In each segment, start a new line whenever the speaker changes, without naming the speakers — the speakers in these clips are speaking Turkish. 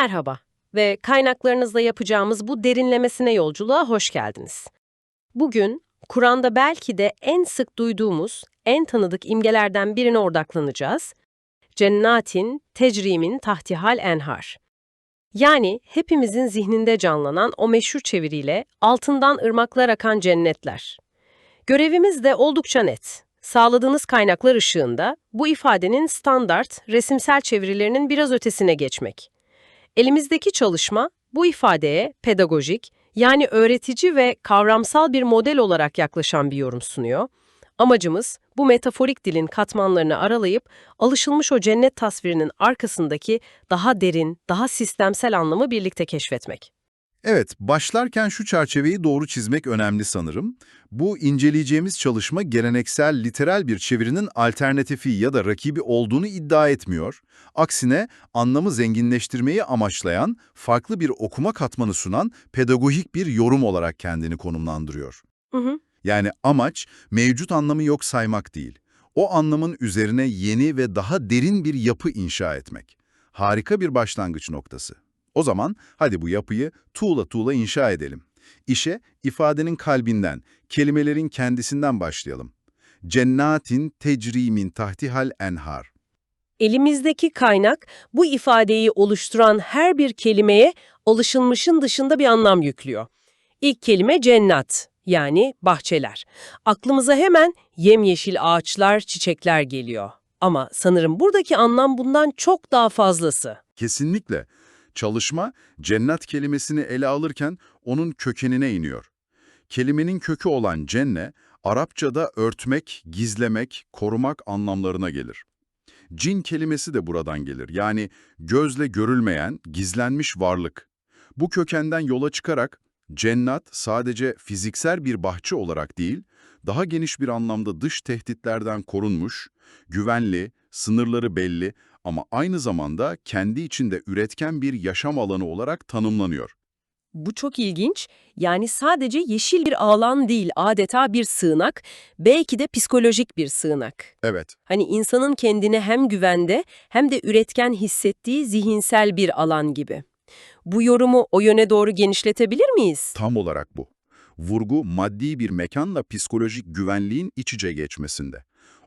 Merhaba ve kaynaklarınızla yapacağımız bu derinlemesine yolculuğa hoş geldiniz. Bugün Kur'an'da belki de en sık duyduğumuz, en tanıdık imgelerden birine odaklanacağız. Cennatin, tecrimin tahtihal enhar. Yani hepimizin zihninde canlanan o meşhur çeviriyle altından ırmaklar akan cennetler. Görevimiz de oldukça net. Sağladığınız kaynaklar ışığında bu ifadenin standart, resimsel çevirilerinin biraz ötesine geçmek. Elimizdeki çalışma bu ifadeye pedagojik, yani öğretici ve kavramsal bir model olarak yaklaşan bir yorum sunuyor. Amacımız bu metaforik dilin katmanlarını aralayıp alışılmış o cennet tasvirinin arkasındaki daha derin, daha sistemsel anlamı birlikte keşfetmek.
Evet, başlarken şu çerçeveyi doğru çizmek önemli sanırım. Bu inceleyeceğimiz çalışma geleneksel literal bir çevirinin alternatifi ya da rakibi olduğunu iddia etmiyor. Aksine anlamı zenginleştirmeyi amaçlayan, farklı bir okuma katmanı sunan pedagojik bir yorum olarak kendini konumlandırıyor.
Hı hı.
Yani amaç mevcut anlamı yok saymak değil. O anlamın üzerine yeni ve daha derin bir yapı inşa etmek. Harika bir başlangıç noktası. O zaman hadi bu yapıyı tuğla tuğla inşa edelim. İşe ifadenin kalbinden, kelimelerin kendisinden başlayalım. Cennatin tecrimin tahtihal enhar.
Elimizdeki kaynak bu ifadeyi oluşturan her bir kelimeye alışılmışın dışında bir anlam yüklüyor. İlk kelime cennet, yani bahçeler. Aklımıza hemen yemyeşil ağaçlar, çiçekler geliyor. Ama sanırım buradaki anlam bundan çok daha fazlası.
Kesinlikle. Çalışma, cennet kelimesini ele alırken onun kökenine iniyor. Kelimenin kökü olan cenne, Arapçada örtmek, gizlemek, korumak anlamlarına gelir. Cin kelimesi de buradan gelir. Yani gözle görülmeyen, gizlenmiş varlık. Bu kökenden yola çıkarak cennet sadece fiziksel bir bahçe olarak değil, daha geniş bir anlamda dış tehditlerden korunmuş, güvenli, sınırları belli ama aynı zamanda kendi içinde üretken bir yaşam alanı olarak tanımlanıyor.
Bu çok ilginç. Yani sadece yeşil bir alan değil, adeta bir sığınak, belki de psikolojik bir sığınak.
Evet,
Hani insanın kendini hem güvende hem de üretken hissettiği zihinsel bir alan gibi. Bu yorumu o yöne doğru genişletebilir miyiz?
tam olarak bu. Vurgu maddi bir mekanla psikolojik güvenliğin iç içe geçmesinde.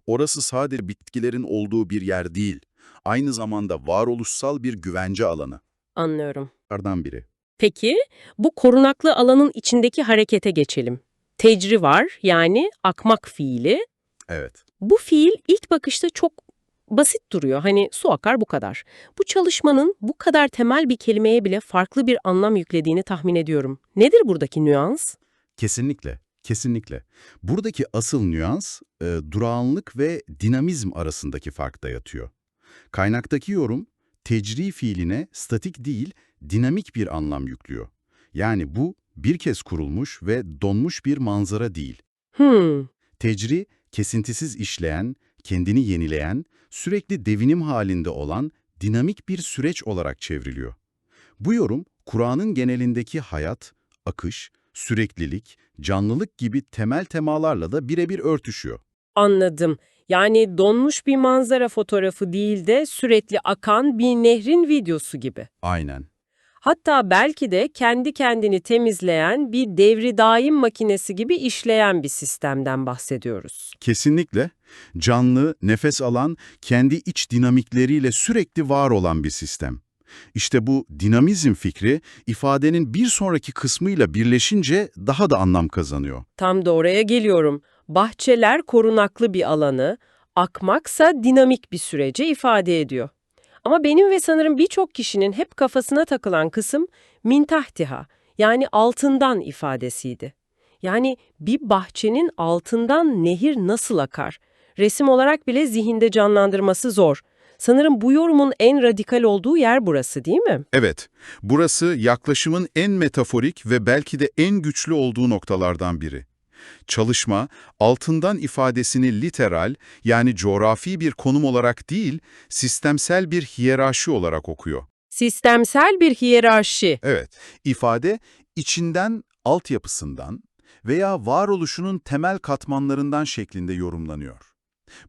Orası sadece bitkilerin olduğu bir yer değil, aynı zamanda varoluşsal bir güvence alanı.
Anlıyorum.
Bunlardan biri.
Peki, bu korunaklı alanın içindeki harekete geçelim. Tecri var, yani akmak fiili.
Evet.
Bu fiil ilk bakışta çok basit duruyor. Hani su akar bu kadar. Bu çalışmanın bu kadar temel bir kelimeye bile farklı bir anlam yüklediğini tahmin ediyorum. Nedir buradaki nüans?
Kesinlikle, kesinlikle. Buradaki asıl nüans, e, durağanlık ve dinamizm arasındaki farkta yatıyor. Kaynaktaki yorum, tecri fiiline statik değil, dinamik bir anlam yüklüyor. Yani bu, bir kez kurulmuş ve donmuş bir manzara değil.
Hmm,
Tecri, kesintisiz işleyen, kendini yenileyen, sürekli devinim halinde olan dinamik bir süreç olarak çevriliyor. Bu yorum, Kur'an'ın genelindeki hayat, akış, süreklilik, canlılık gibi temel temalarla da birebir örtüşüyor.
Anladım. Yani donmuş bir manzara fotoğrafı değil de sürekli akan bir nehrin videosu gibi.
Aynen.
Hatta belki de kendi kendini temizleyen bir devri daim makinesi gibi işleyen bir sistemden bahsediyoruz.
Kesinlikle canlı, nefes alan, kendi iç dinamikleriyle sürekli var olan bir sistem. İşte bu dinamizm fikri ifadenin bir sonraki kısmıyla birleşince daha da anlam kazanıyor.
Tam da oraya geliyorum. Bahçeler korunaklı bir alanı, akmaksa dinamik bir sürece ifade ediyor. Ama benim ve sanırım birçok kişinin hep kafasına takılan kısım mintahtiha yani altından ifadesiydi. Yani bir bahçenin altından nehir nasıl akar? Resim olarak bile zihinde canlandırması zor. Sanırım bu yorumun en radikal olduğu yer burası değil mi?
Evet, burası yaklaşımın en metaforik ve belki de en güçlü olduğu noktalardan biri. Çalışma, altından ifadesini literal yani coğrafi bir konum olarak değil, sistemsel bir hiyerarşi olarak okuyor.
Sistemsel bir hiyerarşi.
Evet, ifade içinden, altyapısından veya varoluşunun temel katmanlarından şeklinde yorumlanıyor.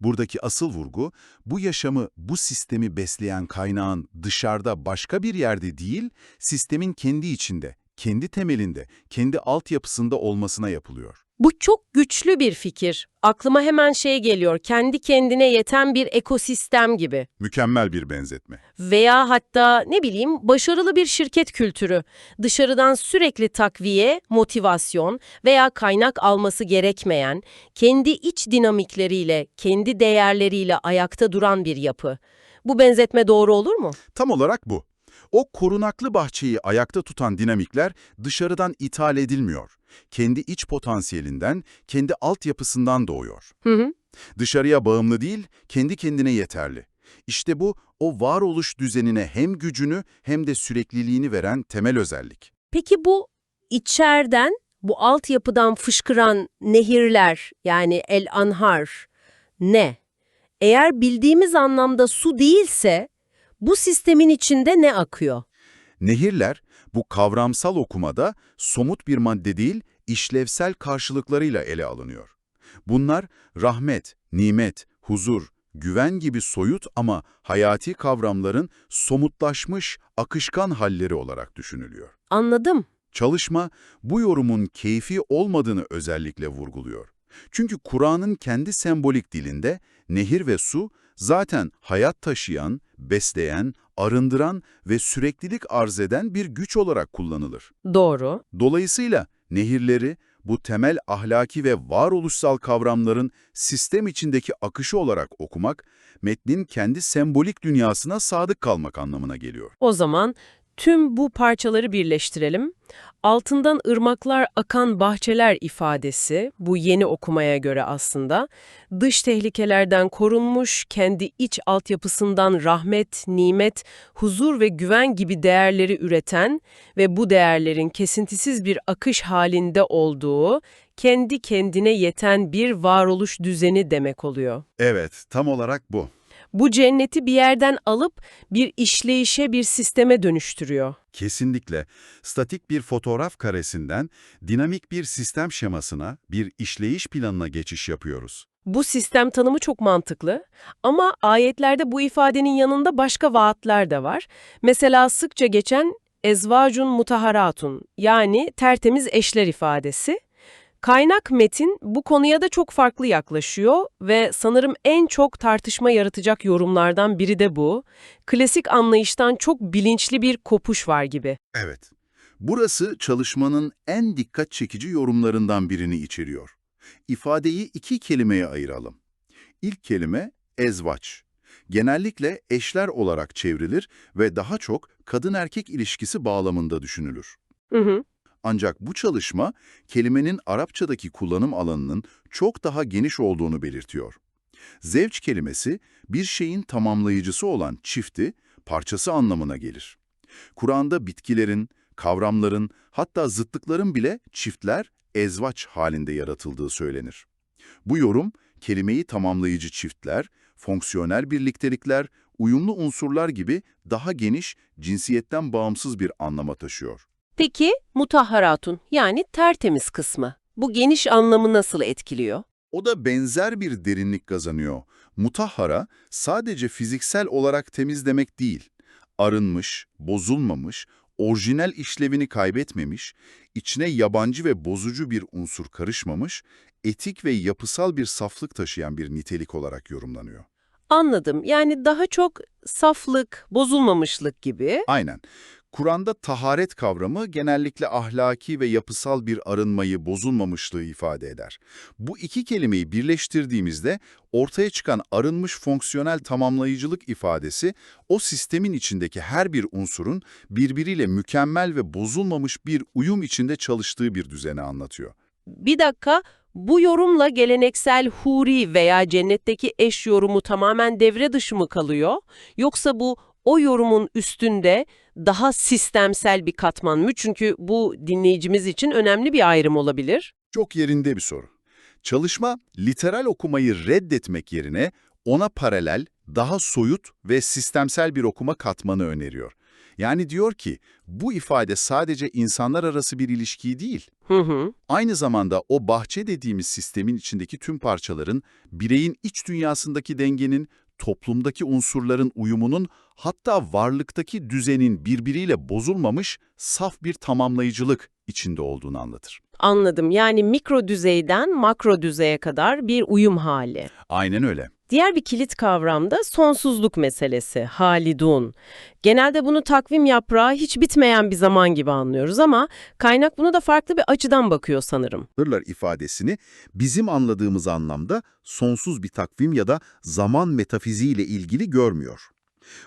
Buradaki asıl vurgu, bu yaşamı, bu sistemi besleyen kaynağın dışarıda başka bir yerde değil, sistemin kendi içinde, kendi temelinde, kendi altyapısında olmasına yapılıyor.
Bu çok güçlü bir fikir. Aklıma hemen şey geliyor, kendi kendine yeten bir ekosistem gibi.
Mükemmel bir benzetme.
Veya hatta ne bileyim başarılı bir şirket kültürü. Dışarıdan sürekli takviye, motivasyon veya kaynak alması gerekmeyen, kendi iç dinamikleriyle, kendi değerleriyle ayakta duran bir yapı. Bu benzetme doğru olur mu?
Tam olarak bu. O korunaklı bahçeyi ayakta tutan dinamikler dışarıdan ithal edilmiyor. Kendi iç potansiyelinden, kendi altyapısından doğuyor.
Hı hı.
Dışarıya bağımlı değil, kendi kendine yeterli. İşte bu, o varoluş düzenine hem gücünü hem de sürekliliğini veren temel özellik.
Peki bu içeriden, bu altyapıdan fışkıran nehirler yani el anhar ne? Eğer bildiğimiz anlamda su değilse bu sistemin içinde ne akıyor?
Nehirler, bu kavramsal okumada somut bir madde değil, işlevsel karşılıklarıyla ele alınıyor. Bunlar rahmet, nimet, huzur, güven gibi soyut ama hayati kavramların somutlaşmış, akışkan halleri olarak düşünülüyor.
Anladım.
Çalışma, bu yorumun keyfi olmadığını özellikle vurguluyor. Çünkü Kur'an'ın kendi sembolik dilinde nehir ve su zaten hayat taşıyan, besleyen, arındıran ve süreklilik arz eden bir güç olarak kullanılır.
Doğru.
Dolayısıyla nehirleri bu temel ahlaki ve varoluşsal kavramların sistem içindeki akışı olarak okumak, metnin kendi sembolik dünyasına sadık kalmak anlamına geliyor.
O zaman tüm bu parçaları birleştirelim. Altından ırmaklar akan bahçeler ifadesi, bu yeni okumaya göre aslında, dış tehlikelerden korunmuş, kendi iç altyapısından rahmet, nimet, huzur ve güven gibi değerleri üreten ve bu değerlerin kesintisiz bir akış halinde olduğu, kendi kendine yeten bir varoluş düzeni demek oluyor.
Evet, tam olarak bu.
Bu cenneti bir yerden alıp bir işleyişe, bir sisteme dönüştürüyor.
Kesinlikle statik bir fotoğraf karesinden dinamik bir sistem şemasına, bir işleyiş planına geçiş yapıyoruz.
Bu sistem tanımı çok mantıklı ama ayetlerde bu ifadenin yanında başka vaatler de var. Mesela sıkça geçen ezvacun mutaharatun yani tertemiz eşler ifadesi. Kaynak metin bu konuya da çok farklı yaklaşıyor ve sanırım en çok tartışma yaratacak yorumlardan biri de bu. Klasik anlayıştan çok bilinçli bir kopuş var gibi.
Evet. Burası çalışmanın en dikkat çekici yorumlarından birini içeriyor. İfadeyi iki kelimeye ayıralım. İlk kelime ezvaç. Genellikle eşler olarak çevrilir ve daha çok kadın-erkek ilişkisi bağlamında düşünülür.
Hı hı.
Ancak bu çalışma kelimenin Arapçadaki kullanım alanının çok daha geniş olduğunu belirtiyor. Zevç kelimesi bir şeyin tamamlayıcısı olan çifti, parçası anlamına gelir. Kur'an'da bitkilerin, kavramların, hatta zıtlıkların bile çiftler, ezvaç halinde yaratıldığı söylenir. Bu yorum, kelimeyi tamamlayıcı çiftler, fonksiyonel birliktelikler, uyumlu unsurlar gibi daha geniş, cinsiyetten bağımsız bir anlama taşıyor.
Peki mutahharatun yani tertemiz kısmı bu geniş anlamı nasıl etkiliyor?
O da benzer bir derinlik kazanıyor. Mutahhara sadece fiziksel olarak temiz demek değil. Arınmış, bozulmamış, orijinal işlevini kaybetmemiş, içine yabancı ve bozucu bir unsur karışmamış, etik ve yapısal bir saflık taşıyan bir nitelik olarak yorumlanıyor.
Anladım. Yani daha çok saflık, bozulmamışlık gibi.
Aynen. Kur'an'da taharet kavramı genellikle ahlaki ve yapısal bir arınmayı, bozulmamışlığı ifade eder. Bu iki kelimeyi birleştirdiğimizde ortaya çıkan arınmış fonksiyonel tamamlayıcılık ifadesi o sistemin içindeki her bir unsurun birbiriyle mükemmel ve bozulmamış bir uyum içinde çalıştığı bir düzeni anlatıyor.
Bir dakika, bu yorumla geleneksel huri veya cennetteki eş yorumu tamamen devre dışı mı kalıyor? Yoksa bu o yorumun üstünde daha sistemsel bir katman mı? Çünkü bu dinleyicimiz için önemli bir ayrım olabilir.
Çok yerinde bir soru. Çalışma, literal okumayı reddetmek yerine ona paralel, daha soyut ve sistemsel bir okuma katmanı öneriyor. Yani diyor ki, bu ifade sadece insanlar arası bir ilişkiyi değil,
Hı hı.
aynı zamanda o bahçe dediğimiz sistemin içindeki tüm parçaların, bireyin iç dünyasındaki dengenin, toplumdaki unsurların uyumunun, hatta varlıktaki düzenin birbiriyle bozulmamış saf bir tamamlayıcılık içinde olduğunu anlatır.
Anladım. Yani mikro düzeyden makro düzeye kadar bir uyum hali.
Aynen öyle.
Diğer bir kilit kavram da sonsuzluk meselesi, halidun. Genelde bunu takvim yaprağı hiç bitmeyen bir zaman gibi anlıyoruz ama kaynak bunu da farklı bir açıdan bakıyor sanırım.
Hırlar ifadesini bizim anladığımız anlamda sonsuz bir takvim ya da zaman metafiziğiyle ilgili görmüyor.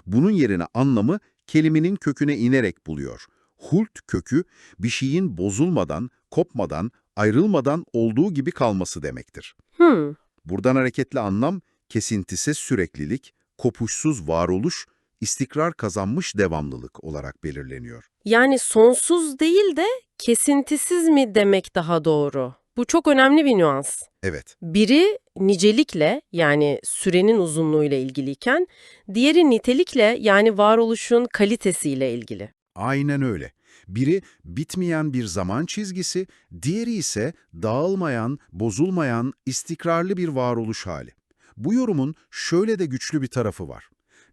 Bunun yerine anlamı kelimenin köküne inerek buluyor. Hult kökü bir şeyin bozulmadan, kopmadan, ayrılmadan olduğu gibi kalması demektir.
Hmm,
Buradan hareketli anlam kesintisiz süreklilik, kopuşsuz varoluş, istikrar kazanmış devamlılık olarak belirleniyor.
yani sonsuz değil de kesintisiz mi demek daha doğru? Bu çok önemli bir nüans.
Evet,
Biri nicelikle yani sürenin uzunluğuyla ilgiliyken, diğeri nitelikle yani varoluşun kalitesiyle ilgili.
aynen öyle. Biri bitmeyen bir zaman çizgisi, diğeri ise dağılmayan, bozulmayan, istikrarlı bir varoluş hali. Bu yorumun şöyle de güçlü bir tarafı var.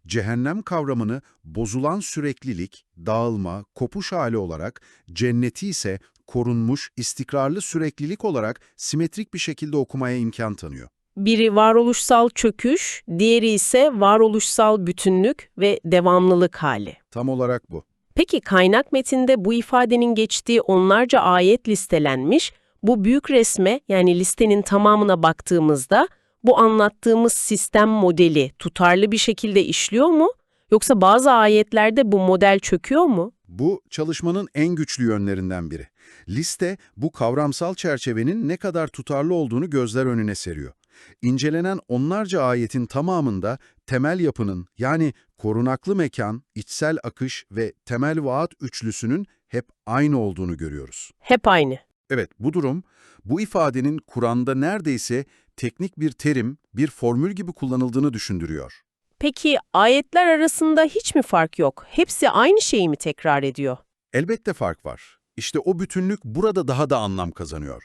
Cehennem kavramını bozulan süreklilik, dağılma, kopuş hali olarak, cenneti ise korunmuş, istikrarlı süreklilik olarak simetrik bir şekilde okumaya imkan tanıyor.
Biri varoluşsal çöküş, diğeri ise varoluşsal bütünlük ve devamlılık hali.
Tam olarak bu.
Peki kaynak metinde bu ifadenin geçtiği onlarca ayet listelenmiş, bu büyük resme yani listenin tamamına baktığımızda bu anlattığımız sistem modeli tutarlı bir şekilde işliyor mu? Yoksa bazı ayetlerde bu model çöküyor mu?
Bu çalışmanın en güçlü yönlerinden biri. Liste bu kavramsal çerçevenin ne kadar tutarlı olduğunu gözler önüne seriyor. İncelenen onlarca ayetin tamamında temel yapının yani korunaklı mekan, içsel akış ve temel vaat üçlüsünün hep aynı olduğunu görüyoruz.
Hep aynı.
Evet, bu durum, bu ifadenin Kur'an'da neredeyse teknik bir terim, bir formül gibi kullanıldığını düşündürüyor.
Peki ayetler arasında hiç mi fark yok? Hepsi aynı şeyi mi tekrar ediyor?
Elbette fark var. İşte o bütünlük burada daha da anlam kazanıyor.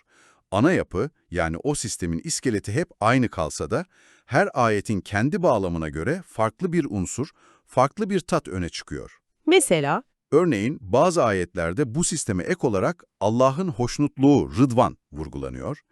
Ana yapı, yani o sistemin iskeleti hep aynı kalsa da, her ayetin kendi bağlamına göre farklı bir unsur, farklı bir tat öne çıkıyor.
Mesela
Örneğin bazı ayetlerde bu sisteme ek olarak Allah'ın hoşnutluğu, rıdvan vurgulanıyor.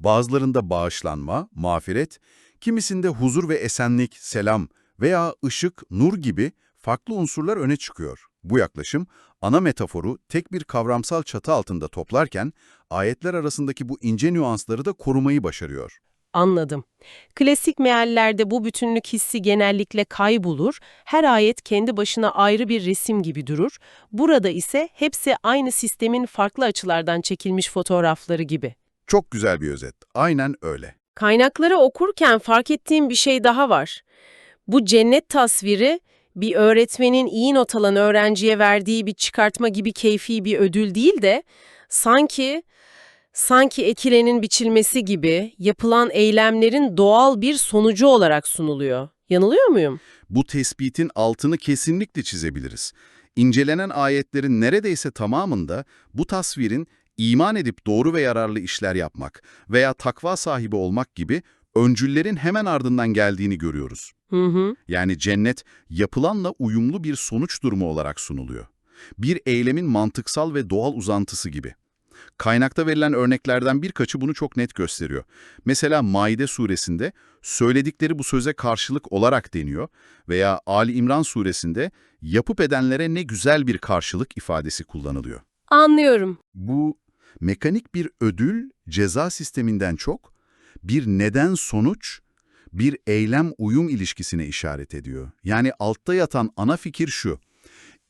Bazılarında bağışlanma, mağfiret, kimisinde huzur ve esenlik, selam veya ışık, nur gibi farklı unsurlar öne çıkıyor. Bu yaklaşım, ana metaforu tek bir kavramsal çatı altında toplarken, ayetler arasındaki bu ince nüansları da korumayı başarıyor.
Anladım. Klasik meallerde bu bütünlük hissi genellikle kaybolur, her ayet kendi başına ayrı bir resim gibi durur. Burada ise hepsi aynı sistemin farklı açılardan çekilmiş fotoğrafları gibi.
Çok güzel bir özet. Aynen öyle.
Kaynakları okurken fark ettiğim bir şey daha var. Bu cennet tasviri bir öğretmenin iyi not alan öğrenciye verdiği bir çıkartma gibi keyfi bir ödül değil de sanki sanki ekilenin biçilmesi gibi yapılan eylemlerin doğal bir sonucu olarak sunuluyor. Yanılıyor muyum?
Bu tespitin altını kesinlikle çizebiliriz. İncelenen ayetlerin neredeyse tamamında bu tasvirin iman edip doğru ve yararlı işler yapmak veya takva sahibi olmak gibi öncüllerin hemen ardından geldiğini görüyoruz.
Hı hı.
Yani cennet yapılanla uyumlu bir sonuç durumu olarak sunuluyor. Bir eylemin mantıksal ve doğal uzantısı gibi. Kaynakta verilen örneklerden birkaçı bunu çok net gösteriyor. Mesela Maide suresinde söyledikleri bu söze karşılık olarak deniyor veya Ali İmran suresinde yapıp edenlere ne güzel bir karşılık ifadesi kullanılıyor.
Anlıyorum.
Bu mekanik bir ödül ceza sisteminden çok bir neden-sonuç, bir eylem-uyum ilişkisine işaret ediyor. Yani altta yatan ana fikir şu,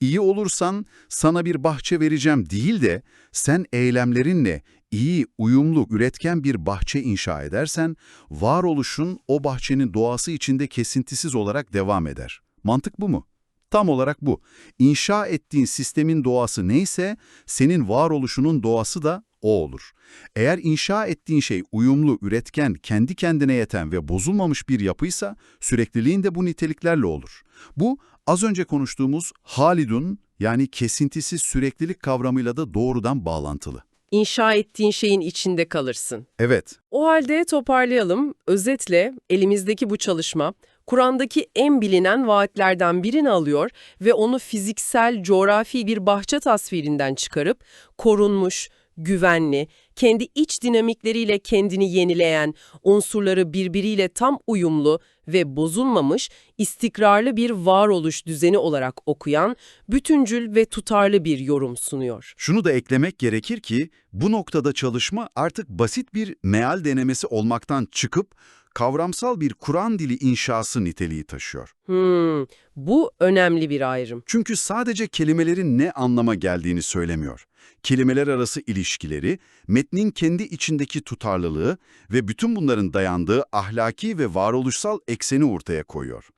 iyi olursan sana bir bahçe vereceğim değil de sen eylemlerinle iyi, uyumlu, üretken bir bahçe inşa edersen, varoluşun o bahçenin doğası içinde kesintisiz olarak devam eder. Mantık bu mu? Tam olarak bu. İnşa ettiğin sistemin doğası neyse, senin varoluşunun doğası da o olur. Eğer inşa ettiğin şey uyumlu, üretken, kendi kendine yeten ve bozulmamış bir yapıysa, sürekliliğin de bu niteliklerle olur. Bu, az önce konuştuğumuz halidun Yani kesintisiz süreklilik kavramıyla da doğrudan bağlantılı.
İnşa ettiğin şeyin içinde kalırsın.
Evet,
O halde toparlayalım. Özetle elimizdeki bu çalışma, Kur'an'daki en bilinen vaatlerden birini alıyor ve onu fiziksel, coğrafi bir bahçe tasvirinden çıkarıp korunmuş, güvenli, kendi iç dinamikleriyle kendini yenileyen, unsurları birbiriyle tam uyumlu ve bozulmamış, istikrarlı bir varoluş düzeni olarak okuyan, bütüncül ve tutarlı bir yorum sunuyor.
Şunu da eklemek gerekir ki bu noktada çalışma artık basit bir meal denemesi olmaktan çıkıp kavramsal bir Kur'an dili inşası niteliği taşıyor.
Hmm, bu önemli bir ayrım.
Çünkü sadece kelimelerin ne anlama geldiğini söylemiyor. Kelimeler arası ilişkileri, metnin kendi içindeki tutarlılığı ve bütün bunların dayandığı ahlaki ve varoluşsal ekseni ortaya koyuyor.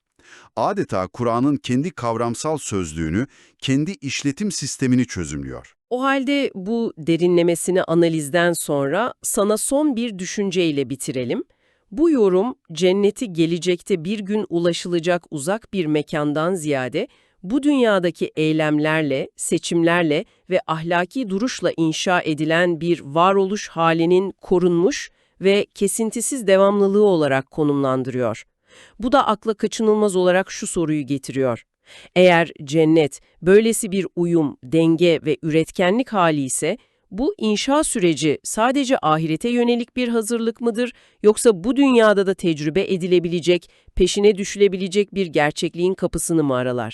Adeta Kur'an'ın kendi kavramsal sözlüğünü, kendi işletim sistemini çözümlüyor.
O halde bu derinlemesine analizden sonra sana son bir düşünceyle bitirelim. Bu yorum cenneti gelecekte bir gün ulaşılacak uzak bir mekandan ziyade bu dünyadaki eylemlerle, seçimlerle ve ahlaki duruşla inşa edilen bir varoluş halinin korunmuş ve kesintisiz devamlılığı olarak konumlandırıyor. Bu da akla kaçınılmaz olarak şu soruyu getiriyor. Eğer cennet böylesi bir uyum, denge ve üretkenlik hali ise bu inşa süreci sadece ahirete yönelik bir hazırlık mıdır yoksa bu dünyada da tecrübe edilebilecek, peşine düşülebilecek bir gerçekliğin kapısını mı aralar?